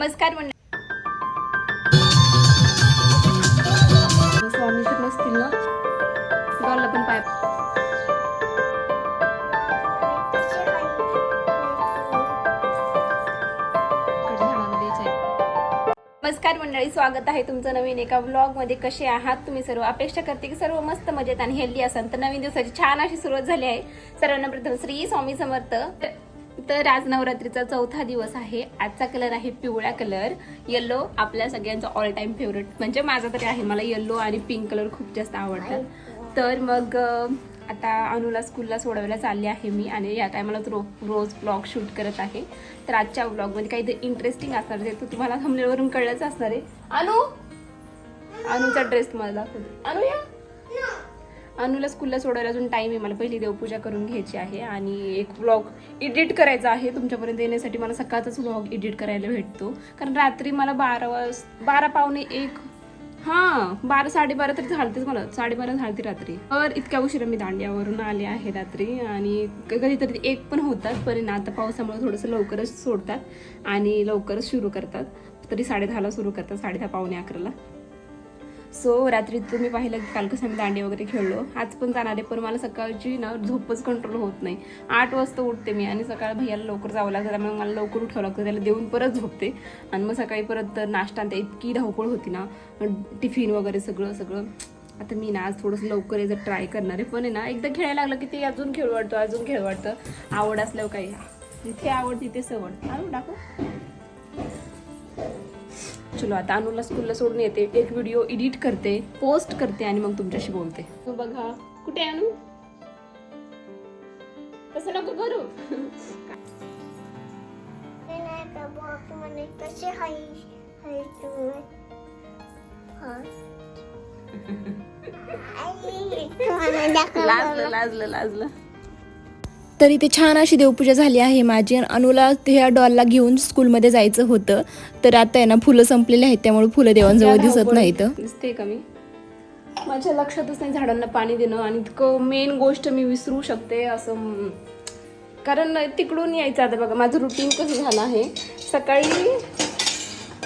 नमस्कार मंडळी. स्वामी तर नसतील ना? डॉलला पण पायकडे झाडाला द्यायचं आहे. नमस्कार मंडळी स्वागत आहे तुमचं नवीन एका व्लॉगमध्ये. कसे आहात तुम्ही सर्व? अपेक्षा करते की सर्व मस्त मजेत आणि हेल्दी असाल. तर नवीन दिवसाची छान अशी सुरुवात झाली आहे. सर्वांना प्रथम श्री स्वामी समर्थ. तर आज नवरात्रीचा चौथा दिवस आहे. आजचा कलर आहे पिवळा कलर. येल्लो आपल्या सगळ्यांचा ऑल टाइम फेवरेट म्हणजे माझा तरी आहे. मला येल्लो आणि पिंक कलर खूप जास्त आवडतात. तर मग आता अनुला स्कूलला सोडवायला चालली आहे मी आणि या टायमालाच रो रोज ब्लॉग शूट करत आहे. तर आजच्या ब्लॉगमध्ये काहीतरी इंटरेस्टिंग असणार आहे. ते तुम्हाला थंबनेलवरून कळलंच असणार आहे. अनु! अनुचा ड्रेस तुम्हाला दाखवते अनु या! अनुला स्कूलला सोडायला अजून टाईम आहे. मला पहिली देवपूजा करून घ्यायची आहे आणि एक व्लॉग एडिट करायचा आहे. तुमच्यापर्यंत येण्यासाठी मला सकाळचाच व्लॉग एडिट करायला भेटतो. कारण रात्री मला बारा वाज बारा पावणे एक हां बारा साडेबारा तरी झालतेच मला. साडेबारा झालती रात्री. तर इतक्या उशिरा मी दांड्यावरून आले आहे रात्री आणि कधीतरी एक पण होतात पण आता पावसामुळे थोडंसं लवकरच सोडतात आणि लवकरच सुरू करतात. तरी साडेदहाला सुरू करतात साडेदहा पावणे अकराला. सो रात्री तुम्ही पाहिलं की काल कसं आम्ही दांडी वगैरे खेळलो. आज पण जाणार आहे पण मला सकाळची ना झोपच कंट्रोल होत नाही. आठ वाजता उठते मी आणि सकाळ भैयाला लवकर जावं लागतं त्यामुळे मला लवकर उठावं लागतं त्याला देऊन परत झोपते. आणि मग सकाळी परत नाश्ता आणि इतकी धावपळ होती ना टिफिन वगैरे सगळं सगळं. आता मी ना आज थोडंसं लवकर याचं ट्राय करणार आहे पण आहे ना एकदा खेळायला लागलं की ते अजून खेळ वाटतो अजून खेळ वाटतं आवड असल्यावर काही. जिथे आवड तिथे सवड. आणून टाकू चलो आता अनुला स्कूलला सोडून येते. एक व्हिडिओ एडिट करते पोस्ट करते आणि मग तुमच्याशी बोलते. बघा. कुठे आहे अनु? तसं नको करू. लाजलं लाजलं लाजलं. तर इथे छान अशी देवपूजा झाली आहे. माझी आणि अनुला ह्या डॉलला घेऊन स्कूलमध्ये जायचं होतं. तर आता आहे ना फुलं संपलेली आहेत त्यामुळे फुलं देवांजवळ दिसत नाहीत. दिसते का मी? माझ्या लक्षातच नाही झाडांना पाणी देणं आणि इतकं मेन गोष्ट मी विसरू शकते असं कारण तिकडून यायचं. आता बघा माझं रुटीन कसं झालं आहे. सकाळी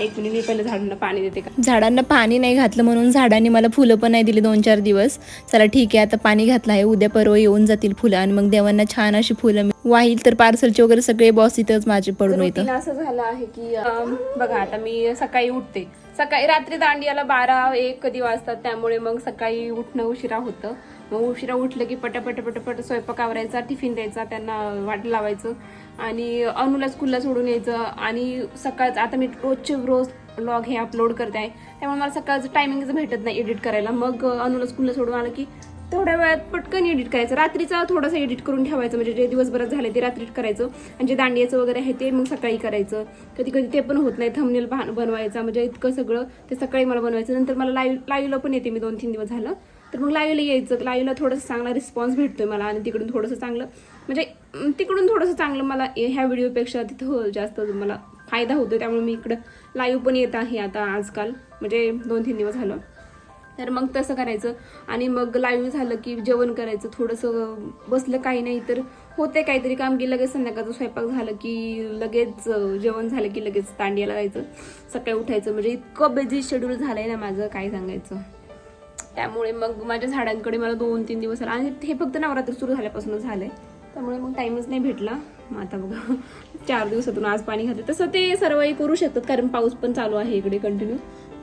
एक मिनिट मी पहिलं झाडांना पाणी देते का? झाडांना पाणी नाही घातलं म्हणून झाडांनी मला फुलं पण नाही दिली दोन चार दिवस. चला ठीक आहे आता पाणी घातलं आहे. उद्या परवा येऊन जातील फुलं आणि मग देवांना छान अशी फुलं वाहील तर पार्सलचे वगैरे सगळे बॉस इथंच माझे पडून येतं. रुटीन असं झालं आहे की बघा आता मी सकाळी उठते. सकाळी रात्री दांडियाला बारा एक कधी वाजतात त्यामुळे मग सकाळी उठणं उशिरा होतं. मग उशिरा उठलं की पटापट पटापट स्वयंपाक आवरायचा टिफिन द्यायचा त्यांना वाट लावायचं. आणि अनुला स्कूलला सोडून यायचं. आणि सकाळचं आता मी रोजचे रोज ब्लॉग हे अपलोड करते आहे. त्यामुळे मला सकाळचं टायमिंगच भेटत नाही एडिट करायला. मग अनुला स्कूलला सोडून आलं की थोड्या वेळात पटकन एडिट करायचं. रात्रीचा थोडंसं एडिट करून ठेवायचं. म्हणजे जे दिवसभरात झाले ते रात्री करायचं. आणि जे दांडियाचं वगैरे आहे ते मग सकाळी करायचं. कधी कधी ते पण होत नाही. थंबनेल बनवायचा. म्हणजे इतकं सगळं ते सकाळी मला बनवायचं. नंतर मला लाईव्ह लाईव्हला पण येते मी दोन तीन दिवस झालं. तर मग लाईव्हला यायचं. लाईव्हला थोडंसं चांगला रिस्पॉन्स भेटतोय मला आणि तिकडून थोडंसं चांगलं. म्हणजे तिकडून थोडंसं चांगलं मला ह्या व्हिडिओपेक्षा तिथं हो जास्त मला फायदा होतो त्यामुळे मी इकडं लाईव्ह पण येत आहे आता आजकाल. म्हणजे दोन तीन दिवस झालं. तर मग तसं करायचं. आणि मग लाईव्ह झालं की जेवण करायचं. थोडंसं बसलं काही नाही तर होते काहीतरी. काम की लगेच संध्याकाळचं स्वयंपाक झालं की लगेच जेवण झालं की लगेच तांडियाला जायचं. सकाळी उठायचं. म्हणजे इतकं बिझी शेड्यूल झालं आहे ना माझं काय सांगायचं. त्यामुळे मग माझ्या झाडांकडे मला दोन तीन दिवस आला. आणि हे फक्त नवरात्री सुरू झाल्यापासूनच झालंय. त्यामुळे मग टाईमच नाही भेटला. मग आता बघा चार दिवसातून आज पाणी घातलं तसं ते सर्वही करू शकतात कारण पाऊस पण चालू आहे इकडे कंटिन्यू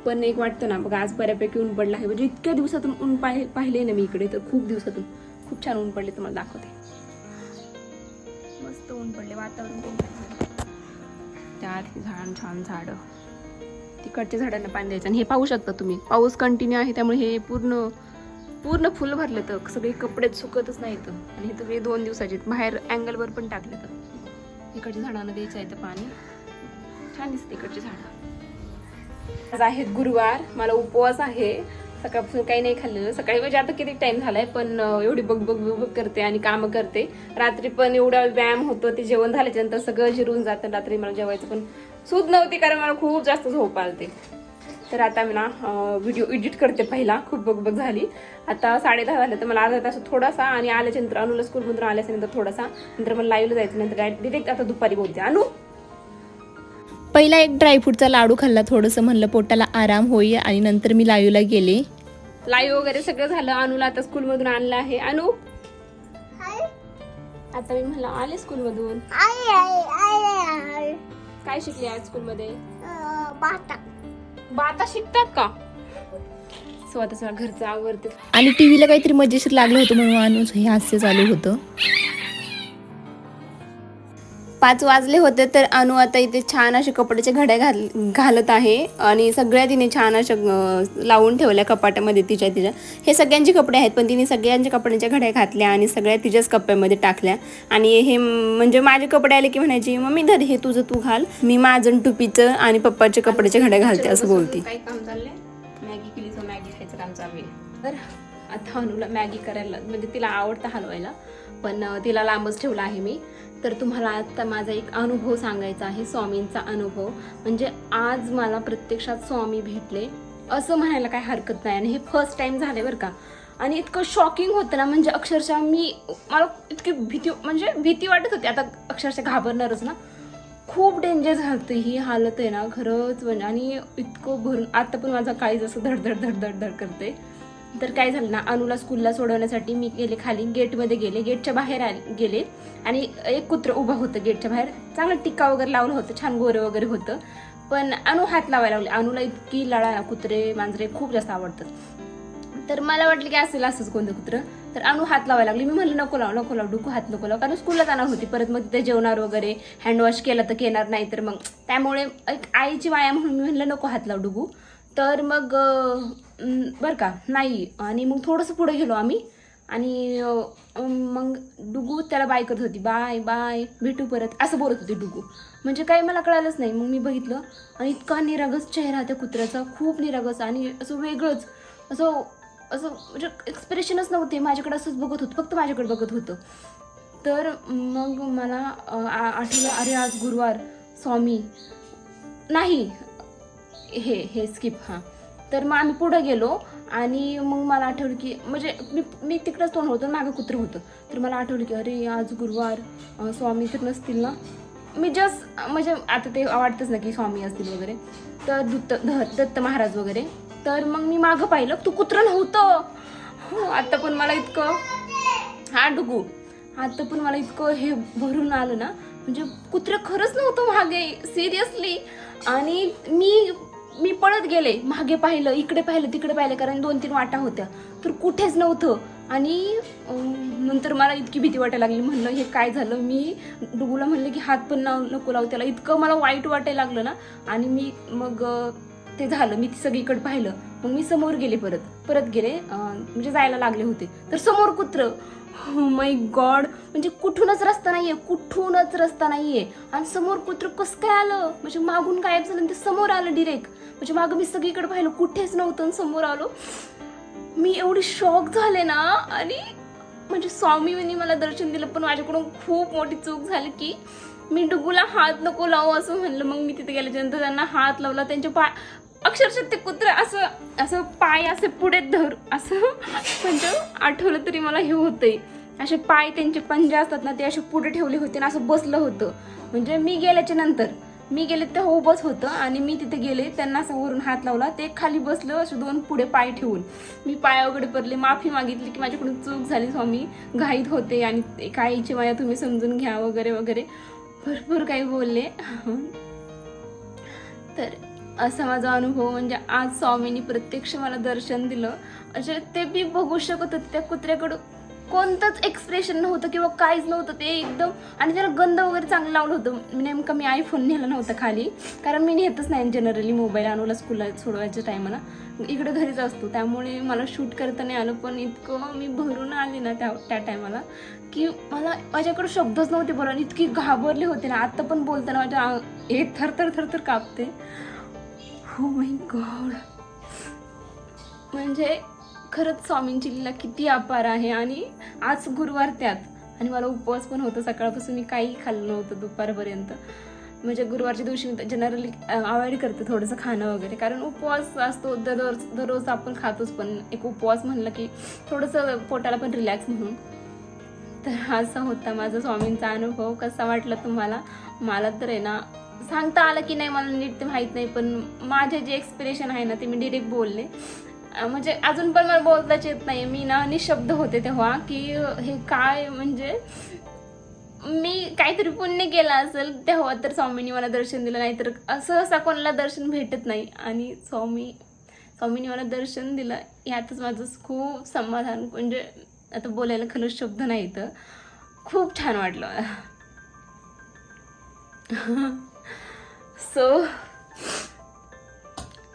पण एक वाटतं ना बघा आज बऱ्यापैकी ऊन पडलं आहे. म्हणजे इतक्या दिवसातून ऊन पाहि पाहिले ना मी इकडे तर खूप दिवसातून. खूप छान ऊन पडले तुम्हाला दाखवते. मस्त ऊन पडले वातावरण पण त्यात झाड छान झाडं. तिकडच्या झाडांना पाणी द्यायचं आणि हे पाहू शकता तुम्ही. पाऊस कंटिन्यू आहे त्यामुळे हे पूर्ण पूर्ण फुल भरलं तर सगळे कपडे सुकतच नाहीत आणि हे सगळे दोन दिवसाचे आहेत. बाहेर अँगलवर पण टाकले तर. इकडच्या झाडांना द्यायचं आहे तर पाणी. छान दिसते इकडची झाडं. आज आहे गुरुवार. मला उपवास आहे. सकाळपासून काही नाही खाल्लेलं. सकाळी म्हणजे आता किती टाइम झालाय पण एवढी बघ बघ बघ करते आणि कामं करते. रात्री पण एवढा व्यायाम होतो ते जेवण झाल्याच्यानंतर सगळं जिरून जातं. रात्री मला जेवायचं पण सूद नव्हती कारण मला खूप जास्त झोप आलते. तर आता मी ना व्हिडिओ एडिट करते पहिला. खूप बघ बघ झाली. आता साडे दहा झाले तर मला अर्धा तास थोडासा आणि आल्याच्यानंतर अनुला स्कूलमधून आल्याच्यानंतर थोडासा. नंतर मला लाईव्हला जायचं नंतर डायरेक्ट डिरेक्ट आता दुपारी बोलते. अनु? पहिला एक ड्रायफ्रूटचा लाडू खाल्ला थोडंसं म्हणलं पोटाला आराम होईल आणि नंतर मी लाईव्हला गेले. लाईव्ह वगैरे सगळं झालं. अनुला आता स्कूलमधून आणलं आहे. अनु? हाय आता मी म्हणलं आले स्कूलमधून आय आय आय आय काय शिकली आज स्कूलमध्ये? अं, बाटा बाता शिकतात का? सो आता सगळं घरचं आवडते आणि टीव्हीला काहीतरी मजेशीर लागलं होतं म्हणून अनुज हे हास्य चालू होतं. पाच वाजले होते तर अनु आता इथे छान असे कपड्याचे घड्या घाल घालत आहे आणि सगळ्या तिने छान अशा लावून ठेवल्या कपाटामध्ये तिच्या तिच्या. हे सगळ्यांचे कपडे आहेत पण तिने सगळ्यांच्या कपड्यांच्या घड्या घातल्या आणि सगळ्या तिच्याच कप्प्यामध्ये टाकल्या. आणि हे म्हणजे माझे कपडे आले की म्हणायची मम्मी धर हे तुझं तू घाल. मी माझं टुपीचं आणि पप्पाच्या कपड्याचे घड्या घालते असं बोलते. काय काम चाललंय? मॅगी केली तर मॅगी खायचं काम चालू आहे. तर आता अनुला मॅगी करायला म्हणजे तिला आवडतं हलवायला पण तिला लांबच ठेवलं आहे मी. तर तुम्हाला आता माझा एक अनुभव सांगायचा आहे स्वामींचा अनुभव. म्हणजे आज मला प्रत्यक्षात स्वामी भेटले. असं म्हणायला काय हरकत नाही आणि हे फर्स्ट टाइम झाले बरं का. आणि इतकं शॉकिंग होतं ना म्हणजे अक्षरशः मी मला इतकी भीती म्हणजे भीती वाटत होती. आता अक्षरशः घाबरणारच ना. खूप डेंजर झालं ही हालत आहे ना खरंच. म्हणजे आणि इतकं भरून आता पण माझा काळीज असं धडधड धडधड धड करते तर काय झालं ना अनुला स्कूलला सोडवण्यासाठी मी गेले खाली गेटमध्ये गेले गेटच्या बाहेर आले गेले. आणि एक कुत्रं उभं होतं गेटच्या बाहेर. चांगलं टिक्का वगैरे लावलं होतं छान गोरं वगैरे होतं. पण अनु हात लावायला लागले अनुला इतकी लळा ना कुत्रे मांजरे खूप जास्त आवडतात. तर मला वाटलं की असेल असंच कोणतं कुत्रं. तर अनु हात लावायला लागली. मी म्हणलं नको लाव नको लाव डुकू हात नको लाव. कारण स्कूलला जाणार होती. परत मग तिथे जेवणार वगैरे हँडवॉश केलं तर येणार नाही. तर मग त्यामुळे एक आईची माया म्हणून मी म्हणलं नको हात लाव डुकू तर मग बरं का नाही. आणि मग थोडंसं पुढे गेलो आम्ही. आणि मग डुगू त्याला बाय करत होती. बाय बाय भेटू परत. असं बोलत होती डुगू. म्हणजे काही मला कळालंच नाही. मग मी बघितलं. आणि इतका निरागस चेहरा त्या कुत्र्याचा. खूप निरागस. आणि असं वेगळंच. असं असं म्हणजे एक्सप्रेशनच नव्हते. माझ्याकडे असंच बघत होतं. फक्त माझ्याकडे बघत होतं. तर मग मला आठवलं अरे आज गुरुवार. स्वामी. नाही. हे हे स्किप हां. तर मग आम्ही पुढं गेलो आणि मग मला आठवलं की म्हणजे मी मी तिकडंच तोंड होतं मागं कुत्रं होतं. तर मला आठवलं की अरे आज गुरुवार स्वामी तर नसतील ना. मी जस्ट म्हणजे आता ते वाटतंच ना की स्वामी असतील वगैरे. तर दत्त ध- दत्त महाराज वगैरे. तर मग मी मागं पाहिलं तू कुत्रं नव्हतं. हो आत्ता पण मला इतकं हा डुगू. आत्ता पण मला इतकं हे भरून आलं ना. म्हणजे कुत्रं खरंच नव्हतं मागे सिरियसली आणि मी मी पळत गेले मागे पाहिलं इकडे पाहिलं तिकडे पाहिलं कारण दोन तीन वाटा होत्या. तर कुठेच नव्हतं. आणि नंतर मला इतकी भीती वाटायला लागली. म्हणलं हे काय झालं? मी डुगूला म्हणलं की हात पण नको लावू त्याला. इतकं मला वाईट वाटायला लागलं ना. आणि मी मग ते झालं मी सगळीकडे पाहिलं. मग मी समोर गेले परत. परत गेले म्हणजे जायला लागले होते. तर समोर कुत्र. माय गॉड म्हणजे कुठूनच रस्ता नाहीये कुठूनच रस्ता नाहीये. आणि समोर कुत्र कसं काय आलं? म्हणजे मागून गायब झालं ते समोर आलं डिरेक्ट म्हणजे मागं मी सगळीकडे पाहिलं कुठेच नव्हतं आणि समोर आलो. मी एवढी शॉक झाले ना आणि म्हणजे स्वामींनी मला दर्शन दिलं पण माझ्याकडून खूप मोठी चूक झाली की मी डुगूला हात नको लावू असं म्हणलं. मग मी तिथे गेल्याच्यानंतर त्यांना हात लावला त्यांच्या पाय अक्षरशः ते कुत्र असं असं पाय असे पुढे धर असं म्हणजे आठवलं तरी मला हे होतंय. असे पाय त्यांचे पंजे असतात ना ते असे पुढे ठेवले होते आणि असं बसलं होतं. म्हणजे मी गेल्याच्यानंतर मी गेले ते उभंच होतं आणि मी तिथे गेले त्यांना असं वरून हात लावला ते खाली बसलं असे दोन पुढे पाय ठेवून. मी पाय वगैरे पडले माफी मागितली की माझ्याकडून चूक झाली स्वामी. घाईत होते आणि काहीची माया तुम्ही समजून घ्या वगैरे वगैरे. भरपूर काही बोलले. तर असा माझा अनुभव म्हणजे आज स्वामींनी प्रत्यक्ष मला दर्शन दिलं. म्हणजे ते मी बघू शकत होते त्या कुत्र्याकडं कोणतंच एक्सप्रेशन नव्हतं किंवा काहीच नव्हतं. ते एकदम आणि त्याला गंध वगैरे चांगलं लावलं होतं. म्हणजे नेमकं मी आयफोन नेला नव्हता खाली कारण मी नेतच नाही जनरली मोबाईल आणूला स्कूलला सोडवायच्या टायमाला इकडे घरीच असतो त्यामुळे मला शूट करता नाही आलं. पण इतकं मी भरून आले ना त्या त्या टायमाला की मला माझ्याकडे शब्दच नव्हते बोला इतकी घाबरले होते ना. आत्ता पण बोलताना माझ्या हे थरथर थरथर कापते. हो माय गॉड म्हणजे खरंच स्वामींची लीला किती अपार आहे आणि आज गुरुवार त्यात. आणि मला उपवास पण होता. सकाळपासून मी काही खाल्लं नव्हतं दुपारपर्यंत. म्हणजे गुरुवारच्या दिवशी मी जनरली अवॉइड करते थोडंसं खाणं वगैरे. कारण उपवास असतो. दररोज दररोज आपण खातोच पण. एक उपवास म्हणलं की थोडंसं पोटाला पण रिलॅक्स म्हणून. तर असा होता माझा स्वामींचा अनुभव. कसा वाटला तुम्हाला? मला तर आहे ना सांगता आलं की नाही मला नीट ते माहीत नाही पण माझे जे एक्सप्रेशन आहे ना ते मी डिरेक्ट बोलले. म्हणजे अजून पण मला बोलताच येत नाही मी ना निशब्द होते तेव्हा की हे काय म्हणजे मी काहीतरी पुण्य केलं असेल तेव्हा तर स्वामींनी मला दर्शन दिलं नाही तर असं असं कोणाला दर्शन भेटत नाही. आणि स्वामी स्वामींनी मला दर्शन दिलं यातच माझं खूप समाधान म्हणजे आता बोलायला खरंच शब्द नाही तर खूप छान वाटलं मला. सो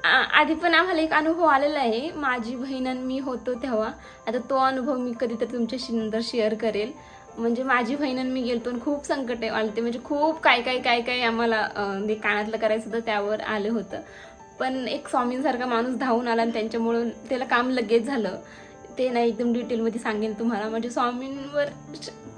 आधी पण आम्हाला एक अनुभव आलेला आहे. माझी बहीण आणि मी होतो तेव्हा. आता तो अनुभव मी कधीतरी तुमच्याशी नंतर शेअर करेल. म्हणजे माझी बहीण आणि मी गेलतो आणि खूप संकट आलते. म्हणजे खूप काय काय काय काय आम्हाला ते म्हणजे कानातलं करायचं होतं त्यावर आलं होतं. पण एक स्वामींसारखा माणूस धावून आला आणि त्यांच्यामुळं त्याला काम लगेच झालं. ते नाही एकदम डिटेलमध्ये सांगेन तुम्हाला. म्हणजे स्वामींवर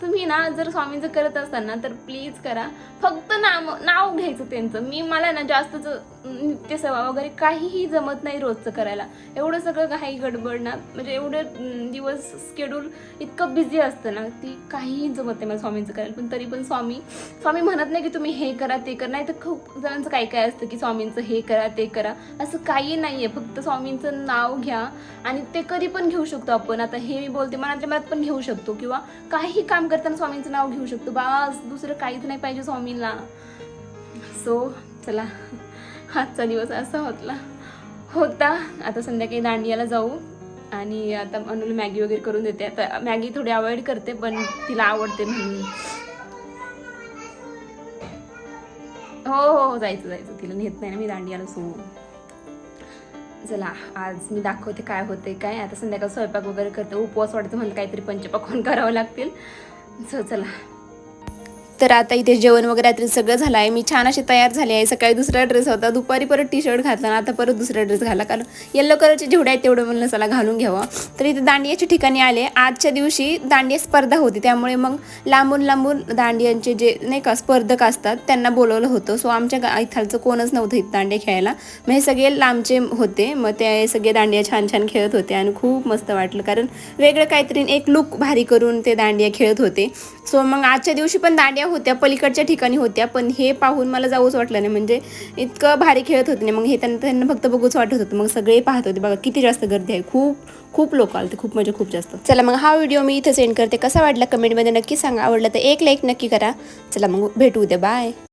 तुम्ही ना जर स्वामींचं करत असाल ना तर प्लीज करा. फक्त नाव नाव घ्यायचं त्यांचं. मी मला ना जास्तच नित्यसेवा वगैरे काहीही जमत नाही रोजचं करायला. एवढं सगळं काही गडबड ना म्हणजे एवढं दिवस स्केड्यूल इतकं बिझी असतं ना ती काहीही जमत नाही मला स्वामींचं करायला. पण तरी पण स्वामी स्वामी म्हणत नाही की तुम्ही हे करा ते करा. नाही तर खूप जणांचं काय काय असतं की स्वामींचं हे करा ते करा. असं काही नाही आहे फक्त स्वामींचं नाव घ्या आणि ते कधी पण घेऊ शकतो आपण. आता हे मी बोलते मनातल्या मनात पण घेऊ शकतो. किंवा काही काम करताना स्वामींचं नाव घेऊ शकतो. बास दुसरं काहीच नाही पाहिजे स्वामींना. सो चला. आजचा दिवस असा होतला होता. आता संध्याकाळी दांडियाला जाऊ आणि आता अनुला मॅगी वगैरे करून देते. आता मॅगी थोडी अवॉइड करते पण तिला आवडते म्हणून. हो हो हो जायचं जायचं. तिला नेत नाही ना मी दांडियाला सो चला आज मी दाखवते काय होते काय. आता संध्याकाळ स्वयंपाक वगैरे करते. उपवास वाटतं म्हणलं काहीतरी पंचपक्वान करावं लागतील. सो चला. तर आता इथे जेवण वगैरे रात्री सगळं झालं आहे. मी छान अशी तयार झाली आहे. सकाळी दुसरा ड्रेस होता. दुपारी परत टी शर्ट घातला आता परत दुसरा ड्रेस घाला. कारण येल्लो कलरचे जेवढे आहेत तेवढं म्हणलं चला घालून घ्यावं. तर इथे दांडियाच्या ठिकाणी आले. आजच्या दिवशी दांडिया स्पर्धा होती. त्यामुळे मग लांबून लांबून दांडियांचे जे नाही का स्पर्धक असतात त्यांना बोलवलं होतं. सो आमच्या गा इथालचं कोणच नव्हतं इथं दांडिया खेळायला. मग हे सगळे लांबचे होते. मग ते सगळे दांडिया छान छान खेळत होते आणि खूप मस्त वाटलं. कारण वेगळं काहीतरी एक लुक भारी करून ते दांडिया खेळत होते. सो मग आजच्या दिवशी पण दांडिया होत्या पलीकडच्या ठिकाणी होत्या पण हे पाहून मला जाऊच वाटलं नाही. म्हणजे इतकं भारी खेळत होते नाही मग हे त्यांना त्यांना फक्त बघूच वाटत होतं. मग सगळे पाहत होते बघा किती जास्त गर्दी आहे. खूप खूप लोक आले खूप म्हणजे खूप जास्त. चला मग हा व्हिडिओ मी इथं सेंड करते. कसा वाटला कमेंटमध्ये नक्की सांगा. आवडला तर एक लाईक नक्की करा. चला मग भेटू उद्या. बाय.